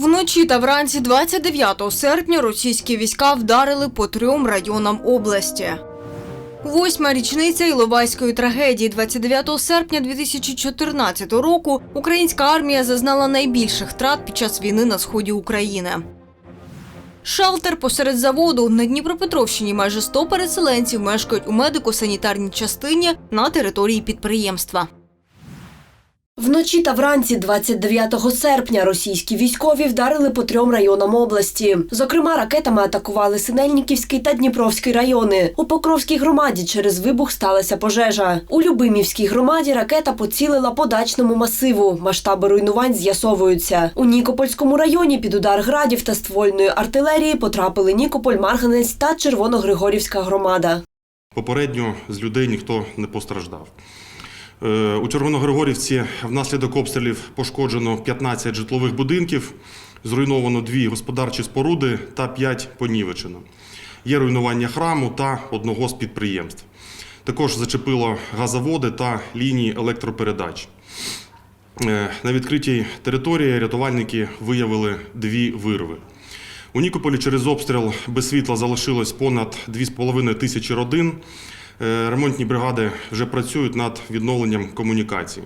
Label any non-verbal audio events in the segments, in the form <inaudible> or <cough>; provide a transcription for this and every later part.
Вночі та вранці 29 серпня російські війська вдарили по трьом районам області. Восьма річниця Іловайської трагедії 29 серпня 2014 року українська армія зазнала найбільших втрат під час війни на сході України. Шалтер посеред заводу на Дніпропетровщині майже 100 переселенців мешкають у медико-санітарній частині на території підприємства. Вночі та вранці 29 серпня російські військові вдарили по трьом районам області. Зокрема, ракетами атакували Синельниківський та Дніпровський райони. У Покровській громаді через вибух сталася пожежа. У Любимівській громаді ракета поцілила по дачному масиву. Масштаби руйнувань з'ясовуються. У Нікопольському районі під удар градів та ствольної артилерії потрапили Нікополь, Марганець та Червоногригорівська громада. Попередньо з людей ніхто не постраждав. Е, У Червоногригорівці внаслідок обстрілів пошкоджено 15 житлових будинків, зруйновано дві господарчі споруди та 5 понівечено. Є руйнування храму та одного з підприємств. Також зачепило газоводи та лінії електропередач. Е, На відкритій території рятувальники виявили дві вирви. У Нікополі через обстріл без світла залишилось понад 2,5 тисячі родин. Е, Ремонтні бригади вже працюють над відновленням комунікацій.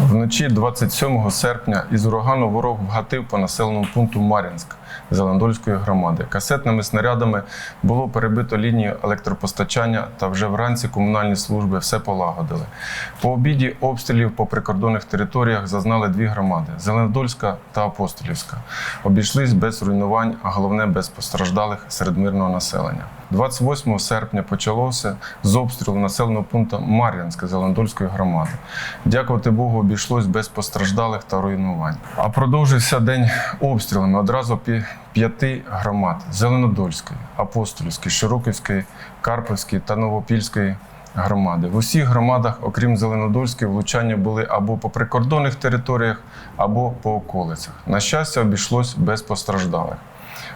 Вночі 27 серпня із урагану ворог вгатив по населеному пункту Мар'їнськ Зеландольської громади. Касетними снарядами було перебито лінію електропостачання та вже вранці комунальні служби все полагодили. По обіді обстрілів по прикордонних територіях зазнали дві громади Зеленодольська та Апостолівська. Обійшлись без руйнувань, а головне без постраждалих серед мирного населення. 28 серпня почалося з обстрілу населеного пункту Мар'їнська Зеландольської громади. Дякувати Богу, обійшлось без постраждалих та руйнувань. А продовжився день обстрілами одразу п'яти громад: Зеленодольської, Апостолівської, Широківської, Карпівської та Новопільської. Громади в усіх громадах, окрім Зеленодольської, влучання були або по прикордонних територіях, або по околицях. На щастя, обійшлось без постраждалих.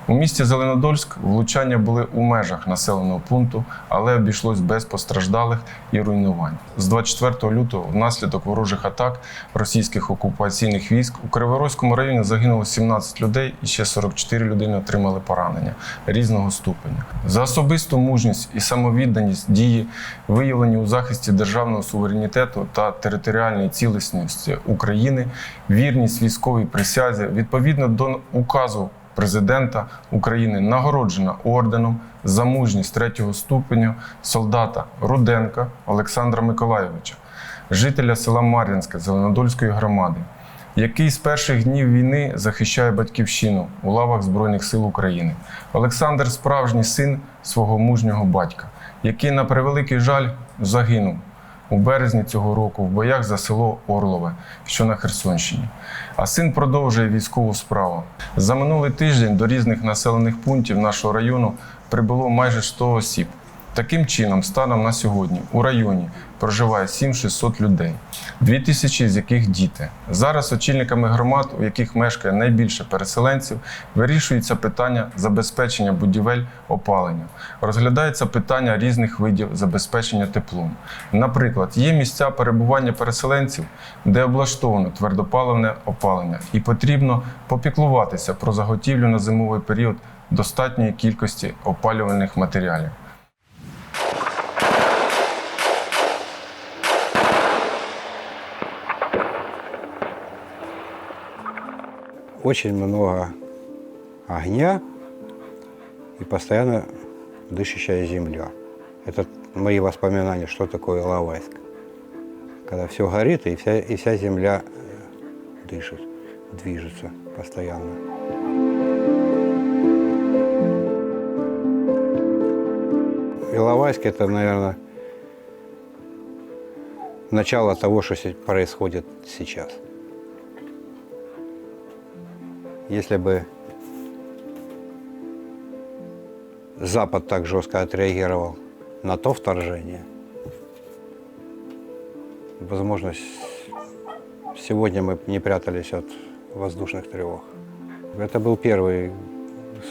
У місті Зеленодольськ влучання були у межах населеного пункту, але обійшлось без постраждалих і руйнувань. З 24 лютого, внаслідок ворожих атак російських окупаційних військ у Криворозькому районі загинуло 17 людей і ще 44 людини отримали поранення різного ступеня. За особисту мужність і самовідданість дії, виявлені у захисті державного суверенітету та територіальної цілісності України, вірність військовій присязі відповідно до указу президента України нагороджена орденом за мужність третього ступеня солдата Руденка Олександра Миколайовича, жителя села Мар'їнське Зеленодольської громади, який з перших днів війни захищає батьківщину у лавах Збройних сил України. Олександр справжній син свого мужнього батька, який, на превеликий жаль, загинув у березні цього року в боях за село Орлове, що на Херсонщині. А син продовжує військову справу. За минулий тиждень до різних населених пунктів нашого району прибуло майже 100 осіб. Таким чином, станом на сьогодні у районі проживає 7600 людей, 2000 з яких діти. Зараз очільниками громад, у яких мешкає найбільше переселенців, вирішується питання забезпечення будівель опалення. Розглядається питання різних видів забезпечення теплом. Наприклад, є місця перебування переселенців, де облаштовано твердопаливне опалення, і потрібно попіклуватися про заготівлю на зимовий період достатньої кількості опалювальних матеріалів. Очень много огня и постоянно дышащая земля. Это мои воспоминания, что такое Иловайск. Когда все горит, и вся, и вся земля э, дышит, движется постоянно. Иловайск – это, наверное, начало того, что происходит сейчас. Если бы Запад так жестко отреагировал на то вторжение, возможно, сегодня мы не прятались от воздушных тревог. Это был первый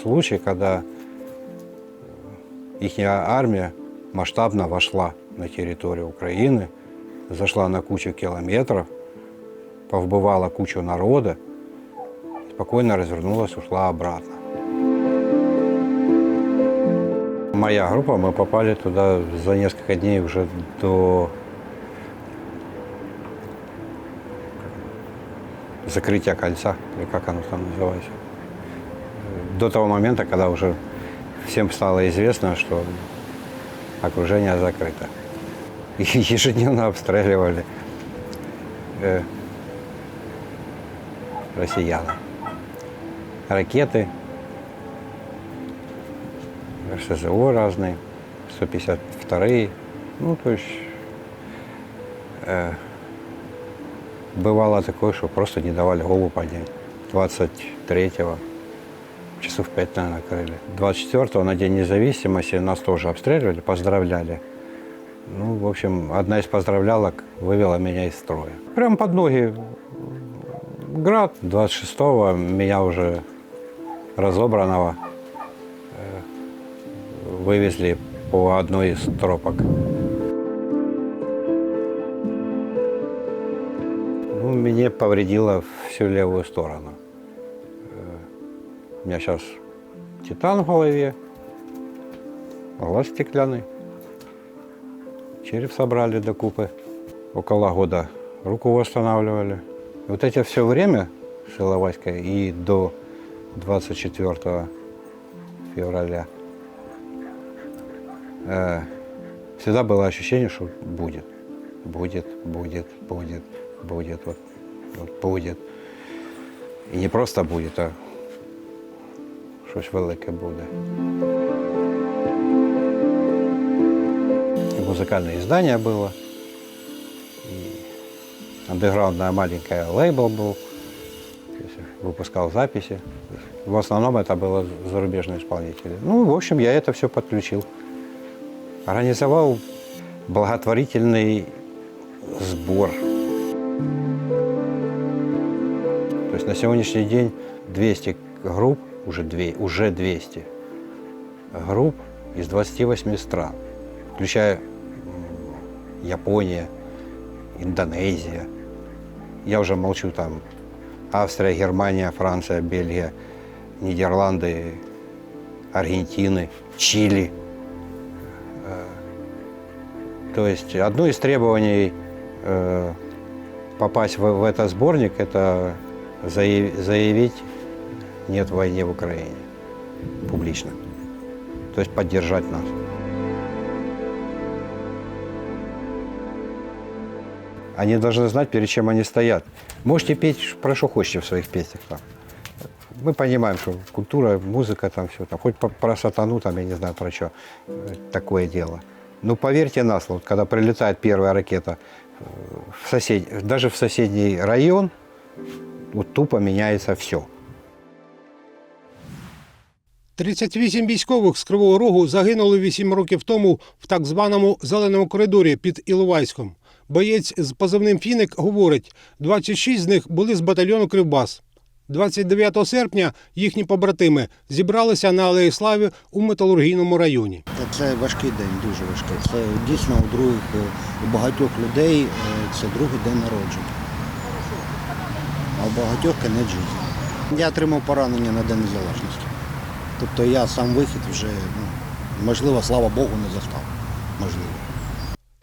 случай, когда их армия масштабно вошла на территорию Украины, зашла на кучу километров, повбывала кучу народа, спокойно развернулась, ушла обратно. Моя группа, мы попали туда за несколько дней уже до закрытия кольца, или как оно там называется. До того момента, когда уже всем стало известно, что окружение закрыто. И <laughs> ежедневно обстреливали э, россияне. Ракеты, РСЗО разные, 152-е. Ну, то есть э, бывало такое, что просто не давали голову поднять. 23-го часов пять, наверное, накрыли. 24-го на День независимости нас тоже обстреливали, поздравляли. Ну, в общем, одна из поздравлялок вывела меня из строя. Прямо под ноги град. 26-го меня уже разобранного э, вывезли по одной из тропок. Ну, мне повредило всю левую сторону. Э, У меня сейчас титан в голове, глаз стеклянный. Череп собрали до купы. Около года руку восстанавливали. Вот это все время с Иловайской и до 24 февраля э, всегда было ощущение, что будет. Будет, будет, будет, будет, вот, вот будет. І не просто будет, а щось велике буде. И музыкальное издание было. И андеграундная маленькая лейбл был. Выпускал записи. В основном это было зарубежные исполнители. Ну, в общем, я это все подключил. Организовал благотворительный сбор. То есть на сегодняшний день 200 групп, уже, две, уже 200 групп из 28 стран, включая Япония, Индонезия. Я уже молчу там Австрия, Германия, Франция, Бельгия, Нидерланды, Аргентины, Чили. Э, То есть одно из требований э, попасть в, этот сборник – это заяв- заявить «нет войне в Украине» публично. То есть поддержать нас. Они должны знать, перед чем они стоят. Можете петь про что хотите в своих песнях. Там. Мы понимаем, что культура, музыка, там все, там, хоть по- про сатану, там, я не знаю про что, э, такое дело. Но поверьте на слово, вот когда прилетает первая ракета э, в сосед... даже в соседний район, вот тупо меняется все. 38 військових з Кривого Рогу загинули 8 років тому в так званому зеленому коридорі під Іловайськом. Боєць з позивним Фіник говорить, 26 з них були з батальйону Кривбас. 29 серпня їхні побратими зібралися на Алеї Слави у металургійному районі. Це важкий день, дуже важкий. Це дійсно у других, е, у багатьох людей е, це другий день народження. А у багатьох кінець життя. Я отримав поранення на День Незалежності. Тобто я сам вихід вже, ну, можливо, слава Богу, не застав. Можливо.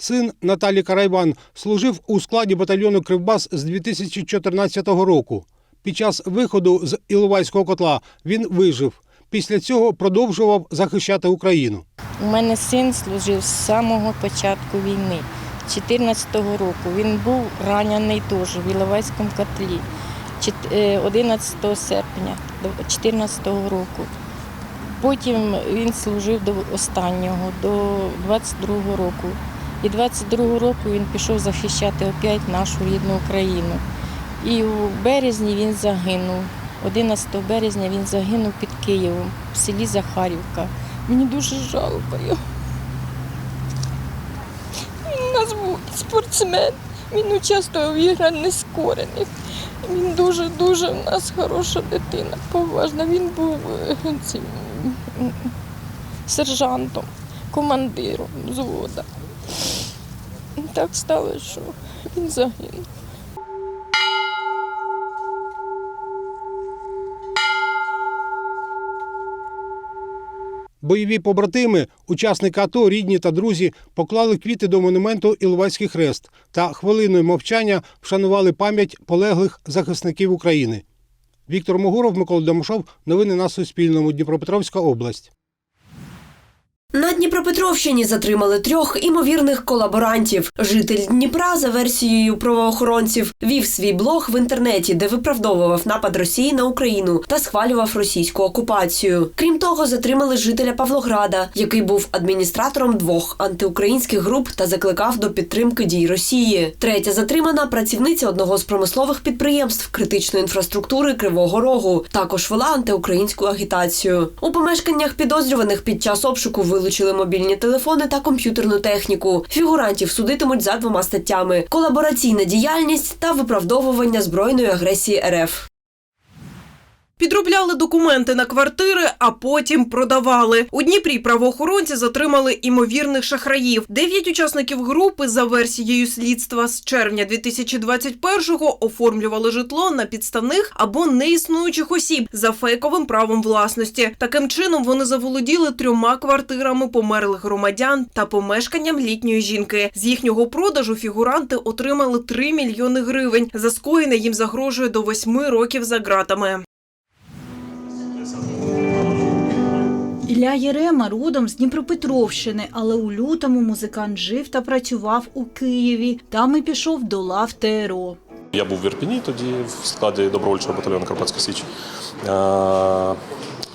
Син Наталі Карайван служив у складі батальйону Кривбас з 2014 року. Під час виходу з Іловайського котла він вижив. Після цього продовжував захищати Україну. У мене син служив з самого початку війни, 14-го року. Він був ранений теж в Іловайському котлі е, 11 серпня 2014 року. Потім він служив до останнього, до 22-го року. І 22-го року він пішов захищати опять нашу рідну Україну. І у березні він загинув. 11 березня він загинув під Києвом в селі Захарівка. Мені дуже жалко його. Він у нас був спортсмен. Він участвував в іграх нескорених. Він дуже-дуже в нас хороша дитина, поважна. Він був е, цим сержантом, командиром взвода так стало, що він загинув. Бойові побратими, учасники АТО, рідні та друзі поклали квіти до монументу Іловайський хрест та хвилиною мовчання вшанували пам'ять полеглих захисників України. Віктор Могуров, Микола Домашов. Новини на Суспільному. Дніпропетровська область. На Дніпропетровщині затримали трьох імовірних колаборантів. Житель Дніпра, за версією правоохоронців, вів свій блог в інтернеті, де виправдовував напад Росії на Україну та схвалював російську окупацію. Крім того, затримали жителя Павлограда, який був адміністратором двох антиукраїнських груп та закликав до підтримки дій Росії. Третя затримана працівниця одного з промислових підприємств критичної інфраструктури Кривого Рогу. Також вела антиукраїнську агітацію. У помешканнях підозрюваних під час обшуку вилучили мобільні телефони та комп'ютерну техніку. Фігурантів судитимуть за двома статтями: колабораційна діяльність та виправдовування збройної агресії РФ. Підробляли документи на квартири, а потім продавали. У Дніпрі правоохоронці затримали імовірних шахраїв. Дев'ять учасників групи за версією слідства з червня 2021-го оформлювали житло на підставних або неіснуючих осіб за фейковим правом власності. Таким чином вони заволоділи трьома квартирами померлих громадян та помешканням літньої жінки. З їхнього продажу фігуранти отримали 3 мільйони гривень. За скоєне їм загрожує до 8 років за ґратами. Ілля Єрема родом з Дніпропетровщини, але у лютому музикант жив та працював у Києві. Там і пішов до лав ТРО. Я був в Ірпіні тоді в складі добровольчого батальйону Карпатська Січ. Е,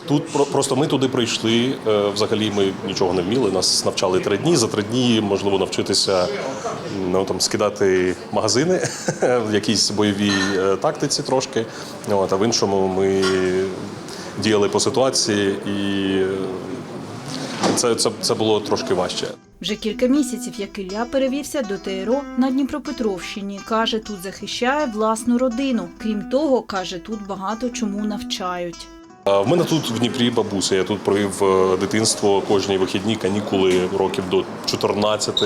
Тут про- просто ми туди прийшли. е, Взагалі ми нічого не вміли. Нас навчали три дні. За три дні можливо навчитися ну, там, скидати магазини <laughs> в якійсь бойовій е, тактиці трошки. От, а в іншому ми діяли по ситуації, і це, це, це було трошки важче. Вже кілька місяців, як Ілля перевівся до ТРО на Дніпропетровщині. Каже, тут захищає власну родину. Крім того, каже, тут багато чому навчають. В мене тут в Дніпрі бабуся. Я тут провів е, дитинство кожні вихідні канікули років до 14.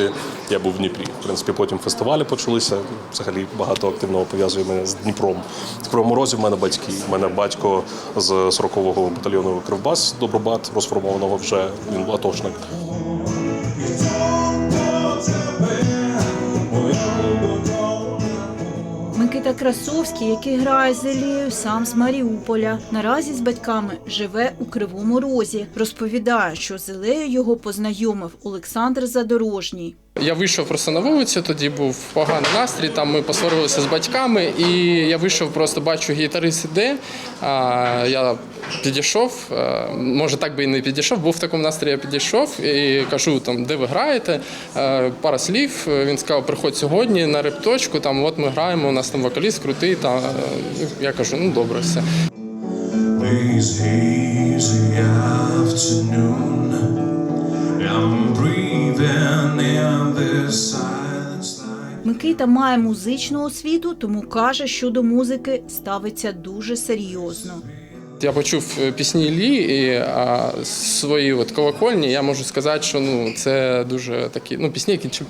Я був в Дніпрі. В принципі, потім фестивалі почалися. Взагалі багато активного пов'язує мене з Дніпром. В Кривому Розі в мене батьки. У мене батько з 40-го батальйону Кривбас Добробат, розформованого вже він атошник. Микита Красовський, який грає з сам з Маріуполя. Наразі з батьками живе у Кривому Розі. Розповідає, що з Елею його познайомив Олександр Задорожній. Я вийшов просто на вулицю, тоді був поганий настрій. Там ми посварилися з батьками, і я вийшов, просто бачу, гітарист іде. Я підійшов. Може, так би і не підійшов. Був в такому настрої, я підійшов і кажу, там, де ви граєте. Пара слів. Він сказав, приходь сьогодні на репточку. Там от ми граємо, у нас там вокаліст крутий. Та я кажу, ну добре, все. I'm breathing Микита має музичну освіту, тому каже, що до музики ставиться дуже серйозно. Я почув е, пісні Лі і а, свої от колокольні. Я можу сказати, що ну це дуже такі ну пісні, які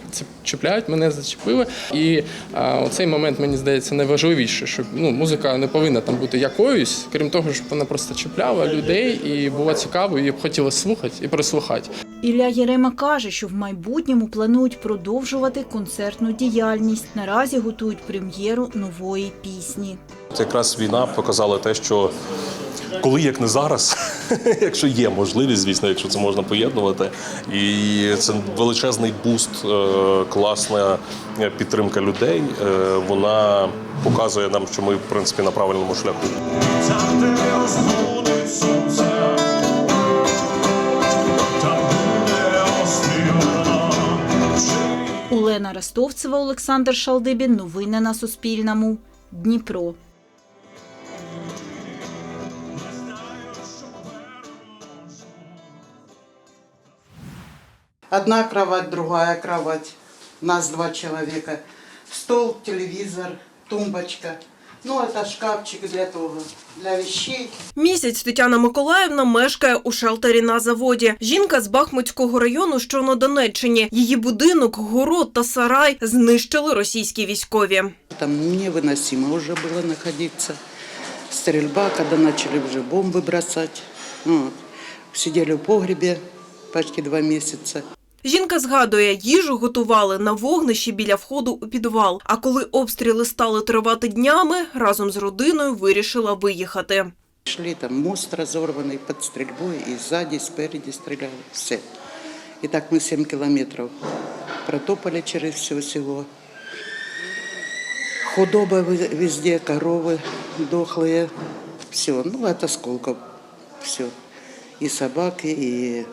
чіпляють, мене зачепили. І а, оцей момент мені здається найважливіше, що ну музика не повинна там бути якоюсь, крім того, щоб вона просто чіпляла людей і була цікавою, і б хотіла слухати і прислухати. Ілля Єрема каже, що в майбутньому планують продовжувати концертну діяльність. Наразі готують прем'єру нової пісні. Це якраз війна показала те, що коли як не зараз, <laughs> якщо є можливість, звісно, якщо це можна поєднувати, і це величезний буст, е, класна підтримка людей. е, Вона показує нам, що ми в принципі на правильному шляху. Олена Ростовцева, Олександр Шалдибін. Новини на Суспільному. Дніпро. Одна кровать, другая кровать. Нас два человека. Стол, телевизор, тумбочка. Ну, это шкафчик для того, для вещей. Місяць Тетяна Миколаївна мешкає у шелтері на заводі. Жінка з Бахмутського району, що на Донеччині. Її будинок, город та сарай знищили російські військові. Там невыносимо уже было находиться. Стрельба, когда начали уже бомбы бросать. Вот. Сидели в погребе почти два месяца. Жінка згадує, їжу готували на вогнищі біля входу у підвал. А коли обстріли стали тривати днями, разом з родиною вирішила виїхати. Шли там мост разорванный под стрельбой, и сзади, и спереди стреляли. Все. И так мы 7 километров протопали через все село. Худоба ви- везде, коровы дохлые. Все, ну от осколков. Все. И собаки, и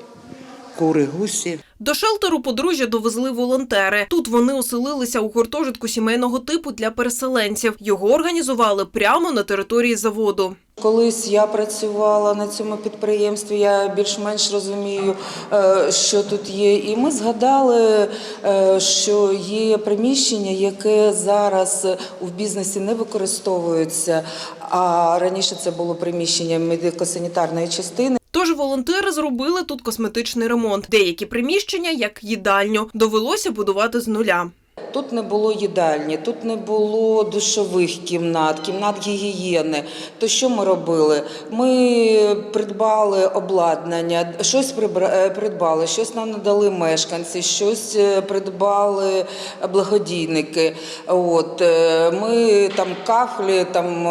куры, гуси. До шелтеру подружжя довезли волонтери. Тут вони оселилися у гуртожитку сімейного типу для переселенців. Його організували прямо на території заводу. Колись я працювала на цьому підприємстві, я більш-менш розумію, е, що тут є. І ми згадали, е, що є приміщення, яке зараз у бізнесі не використовується. А раніше це було приміщення медико-санітарної частини. Тож волонтери зробили тут косметичний ремонт. Деякі приміщення, як їдальню, довелося будувати з нуля. Тут не було їдальні, тут не було душових кімнат, кімнат гігієни. То що ми робили? Ми придбали обладнання, щось е, придбали, щось нам надали мешканці, щось е, придбали благодійники. От е, ми там кафлі, там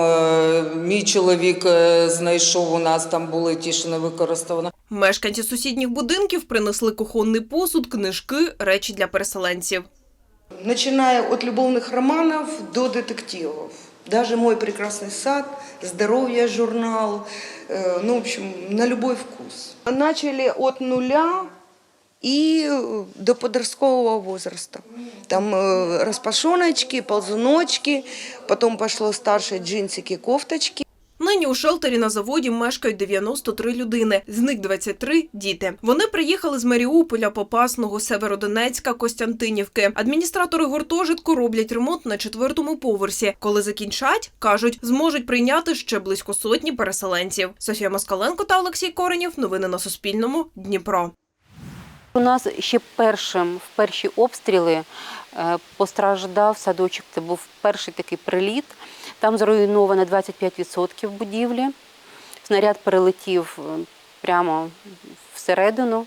мій чоловік знайшов у нас, там були ті, що не використовано. Мешканці сусідніх будинків принесли кухонний посуд, книжки, речі для переселенців. Начиная от любовных романов до детективов. Даже «Мой прекрасный сад», «Здоровье» журнал, э, ну, в общем, на любой вкус. Начали от нуля и э, до подросткового возраста. Там э, распашоночки, ползуночки, потом пошло старшие джинсики, кофточки. Нині у шелтері на заводі мешкають 93 людини, з них 23 – діти. Вони приїхали з Маріуполя, Попасного, Северодонецька, Костянтинівки. Адміністратори гуртожитку роблять ремонт на четвертому поверсі. Коли закінчать, кажуть, зможуть прийняти ще близько сотні переселенців. Софія Москаленко та Олексій Коренєв. Новини на Суспільному. Дніпро. У нас ще першим в перші обстріли постраждав садочок. Це був перший такий приліт. Там зруйновано 25% будівлі. Снаряд перелетів е, прямо всередину.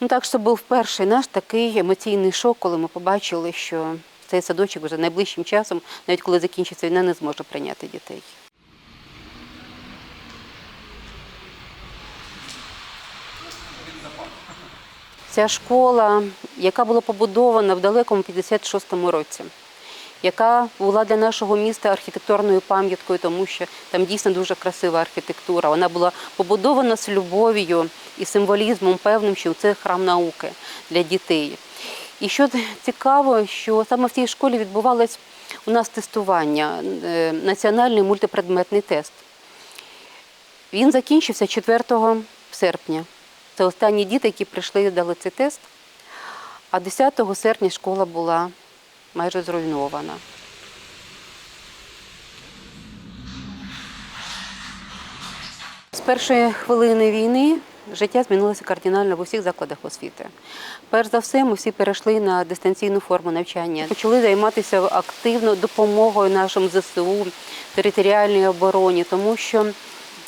Ну, так що був перший наш такий емоційний шок, коли ми побачили, що цей садочок вже найближчим часом, навіть коли закінчиться війна, не зможе прийняти дітей. Ця школа, яка була побудована в далекому 56-му році, яка була для нашого міста архітектурною пам'яткою, тому що там дійсно дуже красива архітектура. Вона була побудована з любов'ю і символізмом певним, що це храм науки для дітей. І що цікаво, що саме в цій школі відбувалось у нас тестування, е, національний мультипредметний тест. Він закінчився 4 серпня. Це останні діти, які прийшли і дали цей тест. А 10 серпня школа була майже зруйнована. З першої хвилини війни життя змінилося кардинально в усіх закладах освіти. Перш за все, ми всі перейшли на дистанційну форму навчання. Почали займатися активно допомогою нашим ЗСУ, територіальній обороні, тому що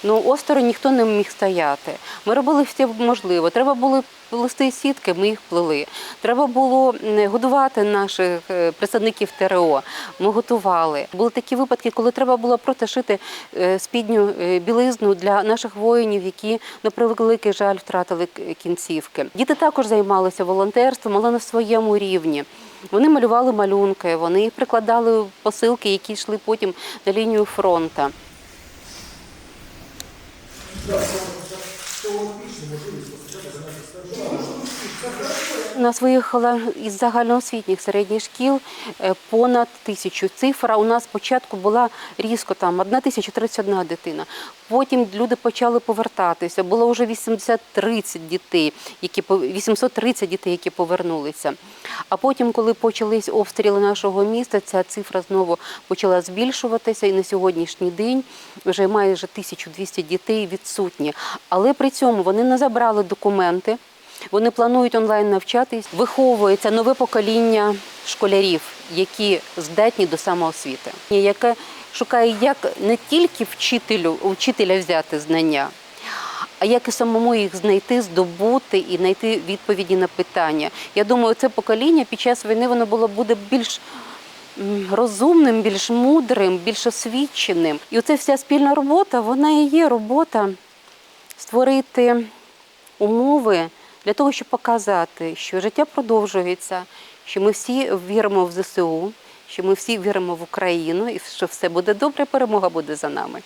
ну, осторонь ніхто не міг стояти. Ми робили все можливе. Треба було плести сітки, ми їх плели. Треба було годувати наших е, представників ТРО. Ми готували. Були такі випадки, коли треба було просто шити е, спідню е, білизну для наших воїнів, які на превеликий жаль втратили кінцівки. Діти також займалися волонтерством, але на своєму рівні. Вони малювали малюнки, вони прикладали посилки, які йшли потім на лінію фронту. У нас виїхала із загальноосвітніх середніх шкіл е, понад тисячу. Цифра у нас спочатку була різко там 1031 дитина. Потім люди почали повертатися. Було вже 830 дітей, які по- 830 дітей, які повернулися. А потім, коли почались обстріли нашого міста, ця цифра знову почала збільшуватися, і на сьогоднішній день вже майже 1200 дітей відсутні. Але при цьому вони не забрали документи. Вони планують онлайн навчатись. Виховується нове покоління школярів, які здатні до самоосвіти, яке шукає як не тільки вчителю, вчителя взяти знання, а як і самому їх знайти, здобути і знайти відповіді на питання. Я думаю, це покоління під час війни воно було буде більш розумним, більш мудрим, більш освіченим. І оця вся спільна робота, вона і є робота створити умови для того, щоб показати, що життя продовжується, що ми всі віримо в ЗСУ, що ми всі віримо в Україну і що все буде добре, перемога буде за нами.